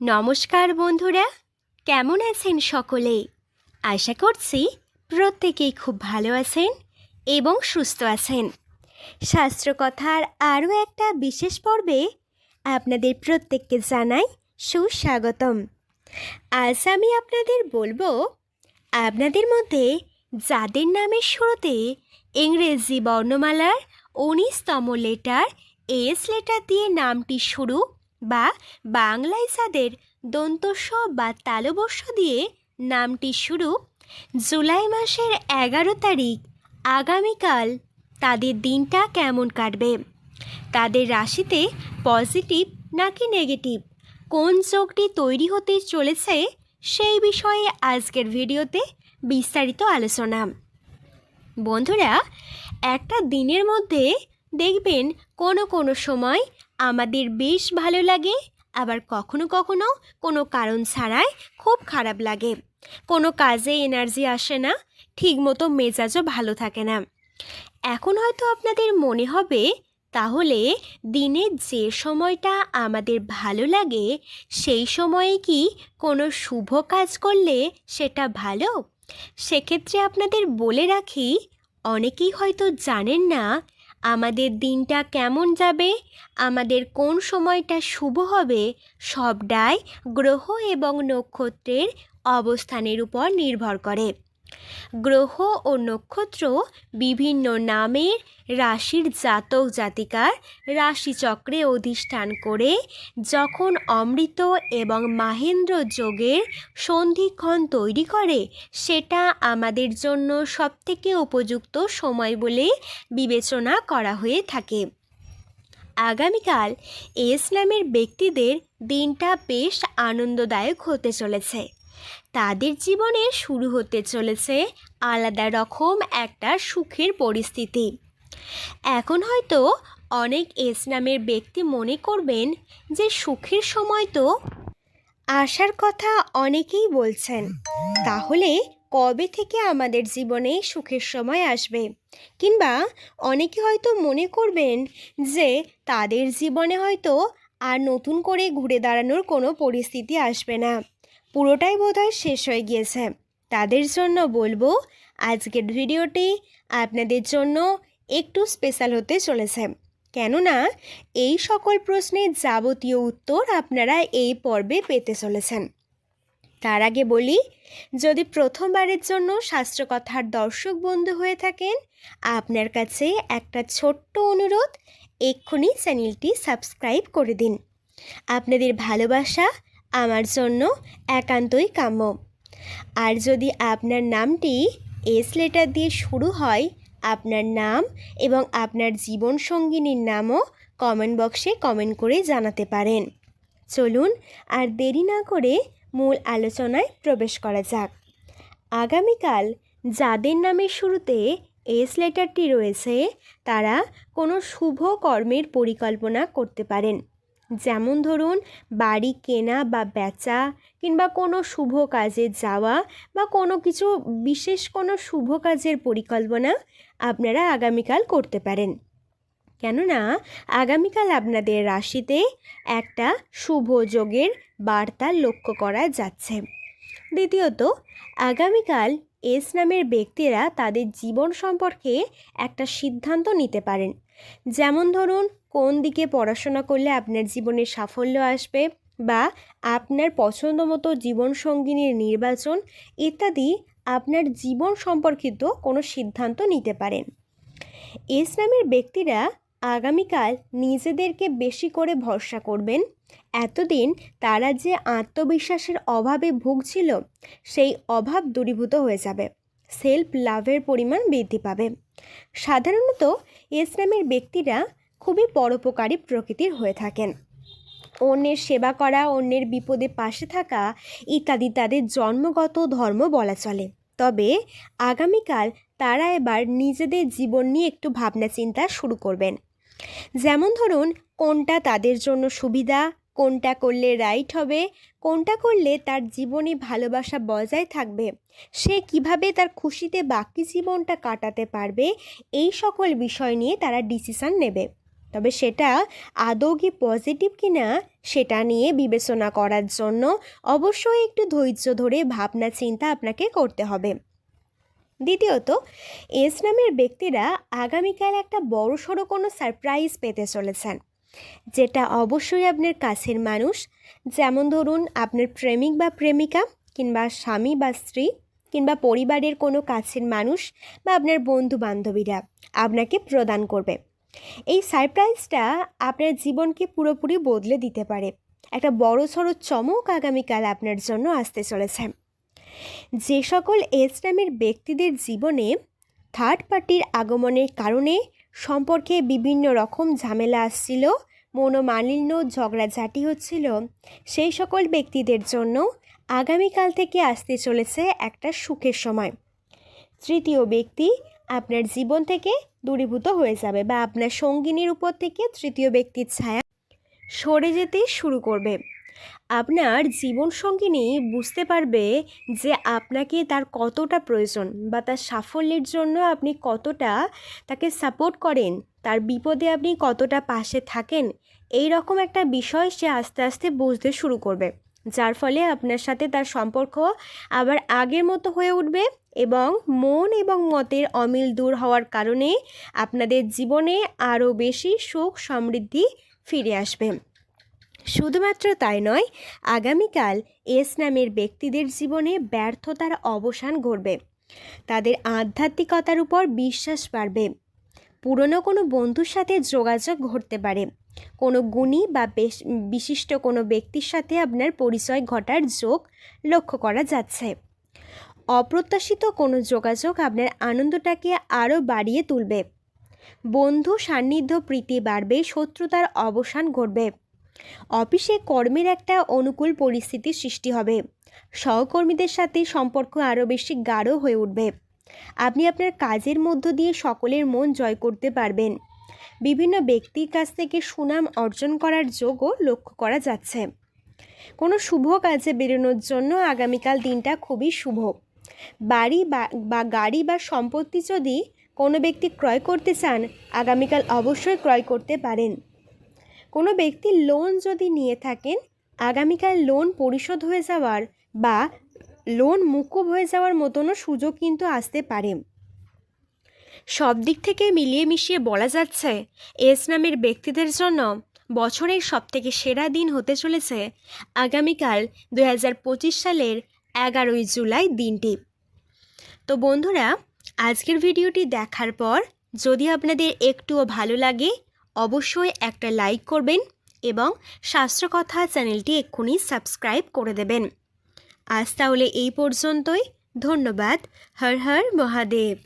নমস্কার বন্ধুরা, কেমন আছেন সকলে? আশা করছি প্রত্যেকেই খুব ভালো আছেন এবং সুস্থ আছেন। শাস্ত্রকথার আরও একটা বিশেষ পর্বে আপনাদের প্রত্যেককে জানাই সুস্বাগতম। আজ আমি আপনাদের বলব, আপনাদের মধ্যে যাদের নামের শুরুতে ইংরেজি বর্ণমালার উনিশতম লেটার এস লেটার দিয়ে নামটি শুরু বা বাংলায় যাদের দন্তস্ব বা তালবস্য দিয়ে নামটি শুরু জুলাই মাসের এগারো তারিখ, আগামীকাল তাদের দিনটা কেমন কাটবে? তাদের রাশিতে পজিটিভ নাকি নেগেটিভ? কোন যোগটি তৈরি হতে চলেছে? সেই বিষয়ে আজকের ভিডিওতে বিস্তারিত আলোচনা। বন্ধুরা, একটা দিনের মধ্যে দেখবেন কোনো কোনো সময় আমাদের বেশ ভালো লাগে। আবার কখনো কখনো কোনো কারণ ছাড়াই খুব খারাপ লাগে। কোনো কাজে এনার্জি আসে না, ঠিকমতো মেজাজও ভালো থাকে না। এখন হয়তো আপনাদের মনে হবে, তাহলে দিনের যে সময়টা আমাদের ভালো লাগে, সেই সময়ে কি কোনো শুভ কাজ করলে সেটা ভালো? সেক্ষেত্রে আপনাদের বলে রাখি, অনেকেই হয়তো জানেন না আমাদের দিনটা কেমন যাবে? আমাদের কোন সময়টা শুভ হবে? সবটাই গ্রহ এবং নক্ষত্রের অবস্থানের উপর নির্ভর করে। গ্রহ ও নক্ষত্র বিভিন্ন নামের রাশির জাতক জাতিকার রাশিচক্রে অধিষ্ঠান করে যখন অমৃত এবং মাহেন্দ্র যোগের সন্ধিক্ষণ তৈরি করে, সেটা আমাদের জন্য সবথেকে উপযুক্ত সময় বলে বিবেচনা করা হয়ে থাকে। আগামীকাল ইসলামের ব্যক্তিদের দিনটা বেশ আনন্দদায়ক হতে চলেছে। তাদের জীবনে শুরু হতে চলেছে আলাদা রকম একটা সুখের পরিস্থিতি। এখন হয়তো অনেক ইসলামের ব্যক্তি মনে করবেন যে সুখের সময় তো আসার কথা অনেকেই বলছেন। তাহলে কবে থেকে আমাদের জীবনে সুখের সময় আসবে? কিংবা অনেকে হয়তো মনে করবেন যে তাদের জীবনে হয়তো আর নতুন করে ঘুরে দাঁড়ানোর কোনো পরিস্থিতি আসবে না। পুরোটাই বোধহয় শেষ হয়ে গিয়েছে। তাদের জন্য বলব, আজকের ভিডিওটি আপনাদের জন্য একটু স্পেশাল হতে চলেছে। কেননা, এই সকল প্রশ্নের যাবতীয় উত্তর আপনারা এই পর্বে পেতে চলেছেন। তার আগে বলি, যদি প্রথমবারের জন্য শাস্ত্রকথার দর্শক বন্ধু হয়ে থাকেন, আপনার কাছে একটা ছোট্ট অনুরোধ, এক্ষুনি চ্যানেলটি সাবস্ক্রাইব করে দিন। আপনাদের ভালোবাসা আমার জন্য একান্তই কাম্য। আর যদি আপনার নামটি এস লেটার দিয়ে শুরু হয়, আপনার নাম এবং আপনার জীবন সঙ্গিনীর নামও কমেন্ট বক্সে কমেন্ট করে জানাতে পারেন। চলুন আর দেরি না করে মূল আলোচনায় প্রবেশ করা যাক। আগামীকাল যাদের নামের শুরুতে এস লেটারটি রয়েছে, তারা কোনো শুভ কর্মের পরিকল্পনা করতে পারেন। যেমন ধরুন, বাড়ি কেনা বা বেচা কিংবা কোনো শুভ কাজে যাওয়া বা কোনো কিছু বিশেষ কোনো শুভ কাজের পরিকল্পনা আপনারা আগামীকাল করতে পারেন। কেননা, আগামীকাল আপনাদের রাশিতে একটা শুভ যোগের বার্তা লক্ষ্য করা যাচ্ছে। দ্বিতীয়ত, আগামীকাল এস নামের ব্যক্তিরা তাদের জীবন সম্পর্কে একটা সিদ্ধান্ত নিতে পারেন। যেমন ধরুন, কোন দিকে পড়াশোনা করলে আপনার জীবনে সাফল্য আসবে বা আপনার পছন্দ মতো জীবনসঙ্গিনীর নির্বাচন ইত্যাদি আপনার জীবন সম্পর্কিত কোনো সিদ্ধান্ত নিতে পারেন। ইসলামের ব্যক্তিরা আগামীকাল নিজেদেরকে বেশি করে ভরসা করবেন। এতদিন তারা যে আত্মবিশ্বাসের অভাবে ভুগছিল, সেই অভাব দূরীভূত হয়ে যাবে। সেলফ লাভের পরিমাণ বৃদ্ধি পাবে। সাধারণত ইসলামের ব্যক্তিরা খুবই পরোপকারী প্রকৃতির হয়ে থাকেন। অন্যের সেবা করা, অন্যের বিপদে পাশে থাকা ইত্যাদি তাদের জন্মগত ধর্ম বলা চলে। তবে আগামীকাল তারা এবার নিজেদের জীবন নিয়ে একটু ভাবনা চিন্তা শুরু করবেন। যেমন ধরুন, কোনটা তাদের জন্য সুবিধা, কোনটা করলে রাইট হবে, কোনটা করলে তার জীবনে ভালোবাসা বজায় থাকবে, সে কীভাবে তার খুশিতে বাকি জীবনটা কাটাতে পারবে, এই সকল বিষয় নিয়ে তারা ডিসিশান নেবে। তবে সেটা আদৌ কি পজিটিভ কি না সেটা নিয়ে বিবেচনা করার জন্য অবশ্যই একটু ধৈর্য ধরে ভাবনা চিন্তা আপনাকে করতে হবে। দ্বিতীয়ত, এস নামের ব্যক্তিরা আগামীকাল একটা বড় সড়ো কোনো সারপ্রাইজ পেতে চলেছেন, যেটা অবশ্যই আপনার কাছের মানুষ। যেমন ধরুন, আপনার প্রেমিক বা প্রেমিকা কিংবা স্বামী বা স্ত্রী কিংবা পরিবারের কোনো কাছের মানুষ বা আপনার বন্ধু বান্ধবীরা আপনাকে প্রদান করবে। এই সারপ্রাইজটা আপনার জীবনকে পুরোপুরি বদলে দিতে পারে। একটা বড় সড়ো চমক আগামীকাল আপনার জন্য আসতে চলেছে। যে সকল এস নামের ব্যক্তিদের জীবনে থার্ড পার্টির আগমনের কারণে সম্পর্কে বিভিন্ন রকম ঝামেলা আসছিল, মনোমালিন্য, ঝগড়াঝাটি হচ্ছিল। সেই সকল ব্যক্তিদের জন্য আগামীকাল থেকে আসতে চলেছে একটা সুখের সময়। তৃতীয় ব্যক্তি আপনার জীবন থেকে দূরীভূত হয়ে যাবে বা আপনার সঙ্গিনীর উপর থেকে তৃতীয় ব্যক্তির ছায়া সরে যেতে শুরু করবে। আপনার জীবনসঙ্গিনী বুঝতে পারবে যে আপনাকে তার কতটা প্রয়োজন বা তার সাফল্যের জন্য আপনি কতটা তাকে সাপোর্ট করেন, তার বিপদে আপনি কতটা পাশে থাকেন এই রকম একটা বিষয় সে আস্তে আস্তে বুঝতে শুরু করবে। যার ফলে আপনার সাথে তার সম্পর্ক আবার আগের মতো হয়ে উঠবে এবং মন এবং মতের অমিল দূর হওয়ার কারণে আপনাদের জীবনে আরও বেশি সুখ সমৃদ্ধি ফিরে আসবে। শুধুমাত্র তাই নয়, আগামীকাল এস নামের ব্যক্তিদের জীবনে ব্যর্থতার অবসান ঘটবে। তাদের আধ্যাত্মিকতার উপর বিশ্বাস বাড়বে। পুরনো কোনো বন্ধুর সাথে যোগাযোগ ঘটতে পারে। কোনো গুণী বা বেশ, বিশিষ্ট কোনো ব্যক্তির সাথে আপনার পরিচয় ঘটার যোগ লক্ষ্য করা যাচ্ছে। অপ্রত্যাশিত কোনো যোগাযোগ আপনার আনন্দটাকে আরও বাড়িয়ে তুলবে। বন্ধু সান্নিধ্য প্রীতি বাড়বে, শত্রুতার অবসান ঘটবে। অফিসে কর্মের একটা অনুকূল পরিস্থিতির সৃষ্টি হবে। সহকর্মীদের সাথে সম্পর্ক আরও বেশি গাঢ় হয়ে উঠবে। আপনি আপনার কাজের মধ্য দিয়ে সকলের মন জয় করতে পারবেন। বিভিন্ন ব্যক্তির কাছ থেকে সুনাম অর্জন করার যোগও লক্ষ্য করা যাচ্ছে। কোনো শুভ কাজে বেরোনোর জন্য আগামীকাল দিনটা খুবই শুভ। বাড়ি বা গাড়ি বা সম্পত্তি যদি কোনো ব্যক্তি ক্রয় করতে চান, আগামীকাল অবশ্যই ক্রয় করতে পারেন। কোনো ব্যক্তি লোন যদি নিয়ে থাকেন, আগামীকাল লোন পরিশোধ হয়ে যাওয়ার বা লোন মুকুব হয়ে যাওয়ার মতনও সুযোগ কিন্তু আসতে পারে। সব দিক থেকে মিলিয়ে মিশিয়ে বলা যাচ্ছে এস নামের ব্যক্তিদের জন্য বছরের সবথেকে সেরা দিন হতে চলেছে আগামীকাল দু হাজার পঁচিশ সালের এগারোই জুলাই দিনটি। তো বন্ধুরা, আজকের ভিডিওটি দেখার পর যদি আপনাদের একটুও ভালো লাগে অবশ্যই একটা লাইক করবেন এবং শাস্ত্রকথা চ্যানেলটি এক্ষুনি সাবস্ক্রাইব করে দেবেন। আজ তাহলে এই পর্যন্তই। ধন্যবাদ। হর হর মহাদেব।